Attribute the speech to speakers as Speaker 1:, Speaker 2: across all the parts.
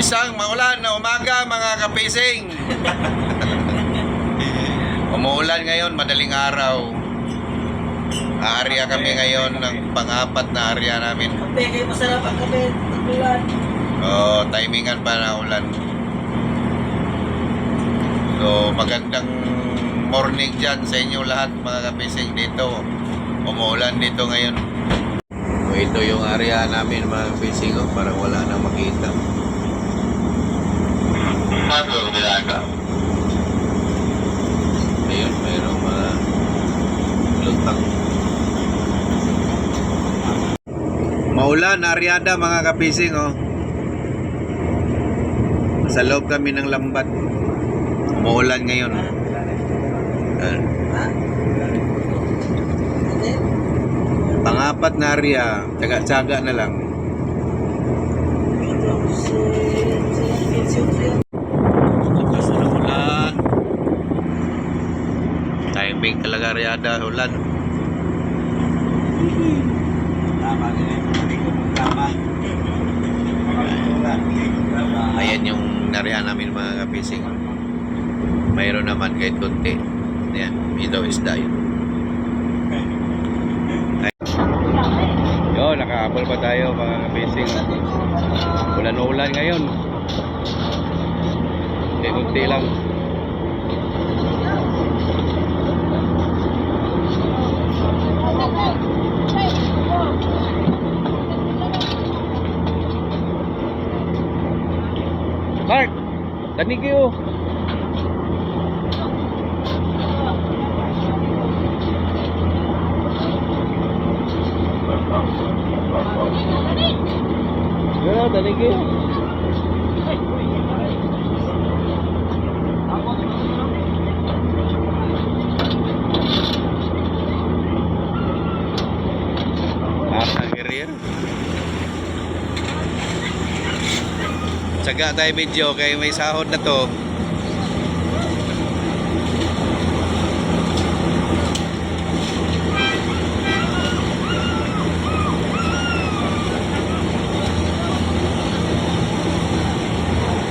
Speaker 1: Isang maulan na umaga mga kapising. Umuulan ngayon, madaling araw. Aarya kami ngayon ng pang-apat na area namin.
Speaker 2: Kape, kayo masarap ang kape. Tagulan.
Speaker 1: Oh, timingan pa na ulan. So, magandang morning dyan sa inyo lahat mga kapising dito. Umuulan dito ngayon. So, ito yung area namin mga kapising. Oh, parang wala nang makita. Ayun, mayroong mga lutang. Maulan, aryada mga kapising oh. Sa loob kami ng lambat. Maulan ngayon. Ah,
Speaker 2: Ha? Hindi.
Speaker 1: pangapat na area, tsaga-tsaga na lang.
Speaker 2: Ito si... Si... Si... Si...
Speaker 1: Bukas na ng ulan. Aryada, ulan.
Speaker 2: Tama.
Speaker 1: Ayan yung nariyan namin mga kapising. Mayroon naman kahit konti. Ayan, ito isda yun. Yo, nakahabol pa tayo mga kapising. Ulan-ulan ngayon. Hindi kunti lang. Tanig kayo. Gano'n, tanig kayo. Tsaga tayo video kay may sahod na to.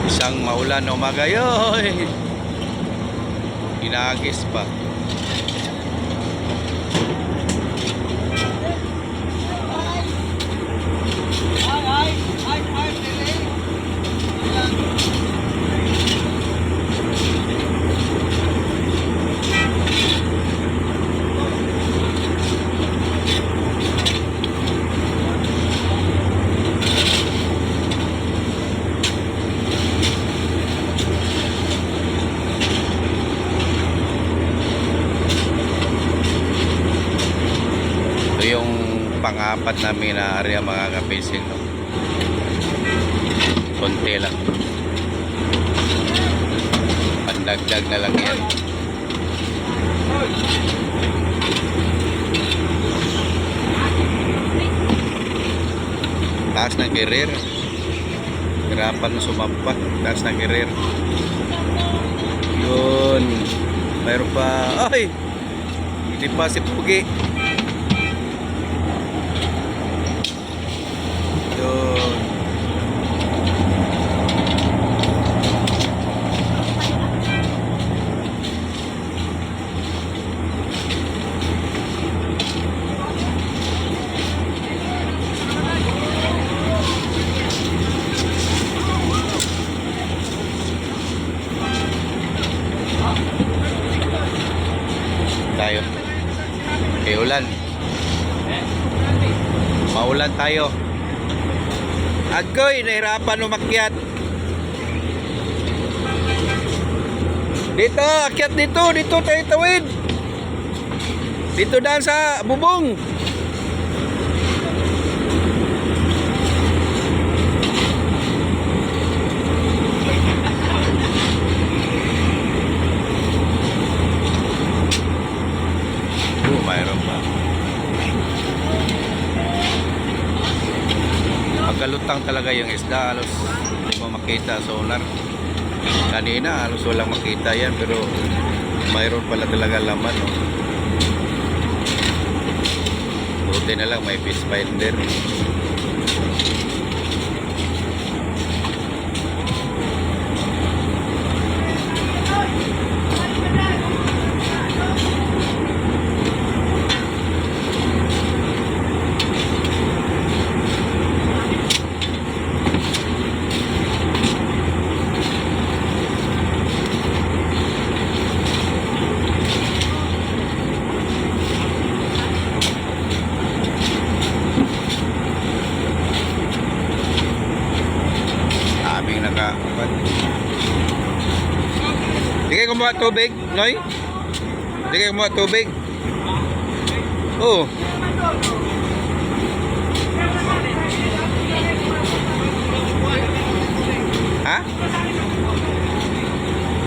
Speaker 1: Isang maulan umaga yoy. Inagis pa. Pang-apat namin na area mga kapising. No? Konti lang. Pandagdag na lang yan. Taas ng career. Hirapan sumampa. Taas ng career. Yun. Mayroon pa. Ay! Hindi pa si Pugi. Yun. Tayo. Kay ulan. Maulan tayo. Agoy, nahirapan umakyat. Dito, akyat dito, dito tayo tawid. Dito daan sa bubong. Oh, mayroon pa. Pagkalutang talaga yung isda, halos hindi mo makita sa solar. Kanina, halos walang makita yan, pero mayroon pala talaga laman. No? Buti na lang, may fish finder. Kumuha tubig, Noy? Di kayo kumuha tubig? Oo. Ha?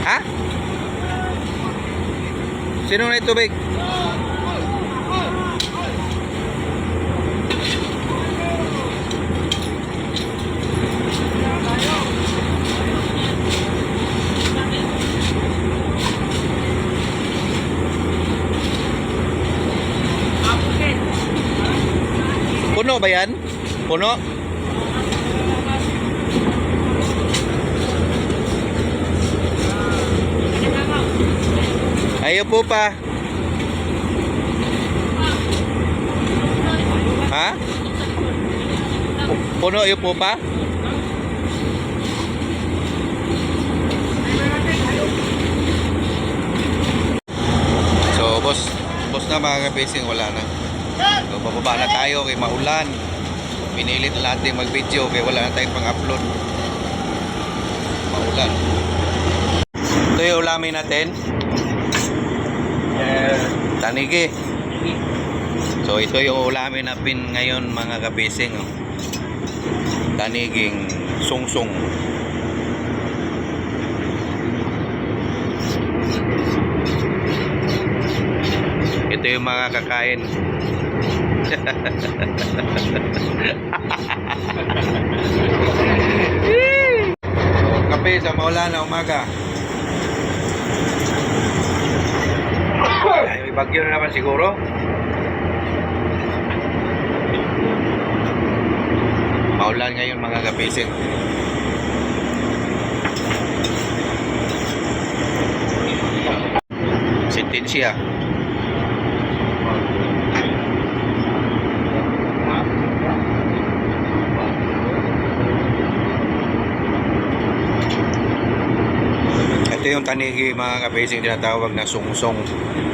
Speaker 1: Ha? Sino na tubig? Puno ba yan? Puno? Ayaw po pa. Ha? Puno ayaw po pa? So, boss, boss na mga kabising, wala na. So, bababa na tayo kay maulan. Pinilit na natin mag-video kaya wala na tayong pang-upload. Maulan. Ito yung ulamin natin. Tanigi. So ito yung ulamin natin ngayon mga kabising. Oh. Taniging sungsung. Ito yung mga kakain. kape sa maulan na umaga. Ay, may bagyo na naman siguro. Maulan ngayon mga kapising. Sentensya. Ito yung tanigi mga kabasing tinatawag na sungsong.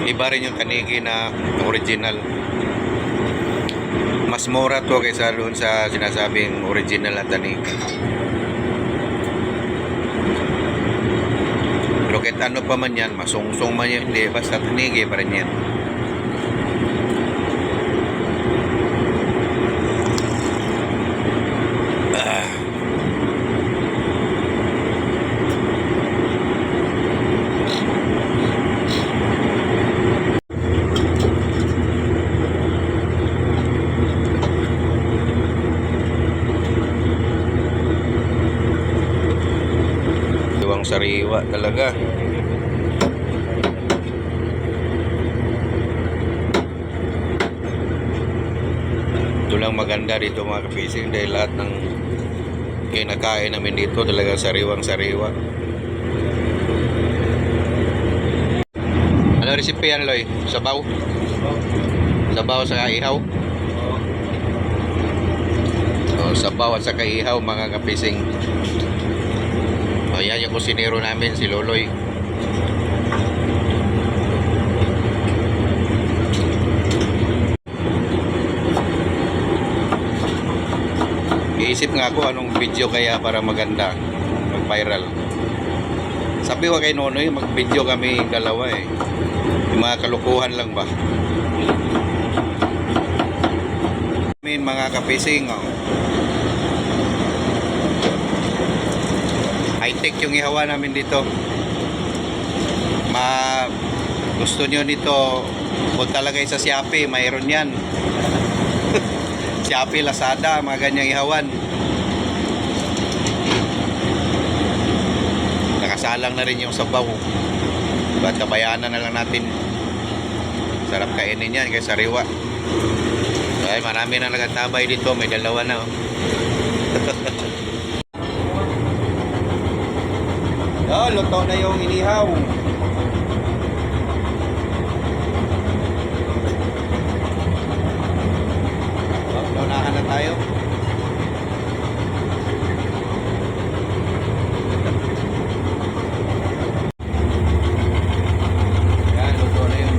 Speaker 1: Iba rin yung tanigi na original. Mas mura to kaysa doon sa sinasabing original na tanigi. Pero kahit ano pa man yan, masungsong man yan, hindi, basta tanigi pa rin yan. Sariwa talaga. Ito lang maganda dito mga kapising dahil lahat ng kinakain namin dito talaga sariwang sariwa. Ano recipe yan, Loy? Sabaw? Sabaw sa ihaw? Oh, sabaw at saka ihaw mga kapising. O yan yung kusinero namin, si Loloy. Iisip nga ako anong video kaya para maganda, mag-viral. Sabi ko kay Nonoy, mag-video kami dalawa eh. Yung mga kalukuhan lang ba? Amin mga kapising, oh. High-tech yung ihawa namin dito. Ma gusto nyo nito, punta lang kayo sa Shopee, mayroon yan. Shopee, Lazada, mga ganyang ihawan. Nakasalang na rin yung sabaw. Ba't kabayanan na lang natin. Sarap kainin yan kay sariwa. Ay, marami na nagatabay dito, may dalawa na. Oh. Oh, luto na yung inihaw. Oh, lunahan na tayo. Yan, luto na yun.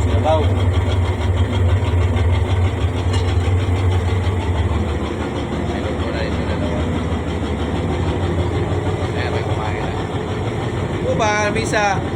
Speaker 1: Sinabaw. Ay, luto na rin yung dalawa. Lamisa. Ito